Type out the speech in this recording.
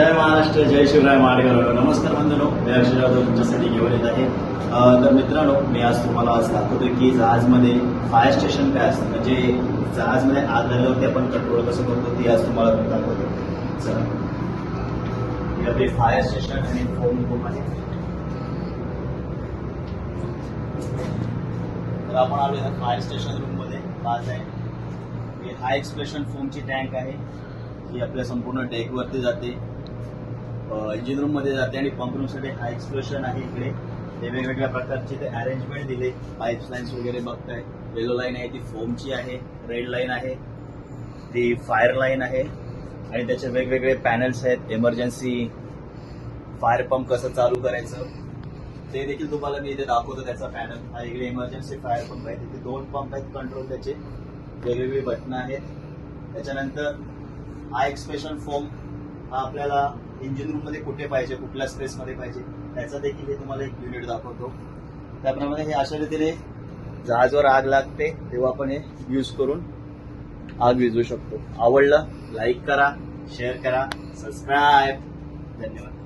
जय महाराष्ट्र जय शिवराय माडगाव नमस्कार बंधनो मी अक्षय जाधव तुमच्यासाठी घेऊन येत आहे. तर मित्रांनो मी आज तुम्हाला आज दाखवतो की जहाजमध्ये फायर स्टेशन काय असतं म्हणजे जहाजमध्ये आग लागल्यावरती आपण कंट्रोल कसं करतो ती आज तुम्हाला मी दाखवतो चला. फायर स्टेशन आणि फोन रूम आहे. तर आपण आलो फायर स्टेशन रूममध्ये आहे. ही हाय एक्सप्रेशन फोमची टँक आहे. ही आपल्या संपूर्ण डेकवरती जाते. इंजिन रूममध्ये जाते आणि पंप रूमसाठी हाय एक्सप्रेशन आहे इकडे. ते वेगवेगळ्या प्रकारचे ते अरेंजमेंट दिले. पाईप लाईन्स वगैरे बघताय. येलो लाईन आहे ती फोमची आहे. रेड लाईन आहे. ती फायर लाईन आहे. आणि त्याचे वेगवेगळे पॅनल्स आहेत. एमर्जन्सी फायर पंप कसं चालू करायचं. ते देखील तुम्हाला मी इथे दाखवतो त्याचा पॅनल हा इकडे इमर्जन्सी फायर पंप आहे. तिथे दोन पंप आहेत कंट्रोल त्याचे. वेगवेगळी बटणं आहेत. त्याच्यानंतर आय एक्सप्रेशन फोम हा आपल्याला इंजिन रूममध्ये कुठे पाहिजे कुठल्या स्पेस मध्ये पाहिजे त्याचा देखील हे तुम्हाला एक युनिट दाखवतो. त्याप्रमाणे हे अशा रीतीने जहाजवर आग लागते तेव्हा आपण हे यूज करून आग विजू शकतो. आवडलं लाईक करा शेअर करा सबस्क्राईब धन्यवाद.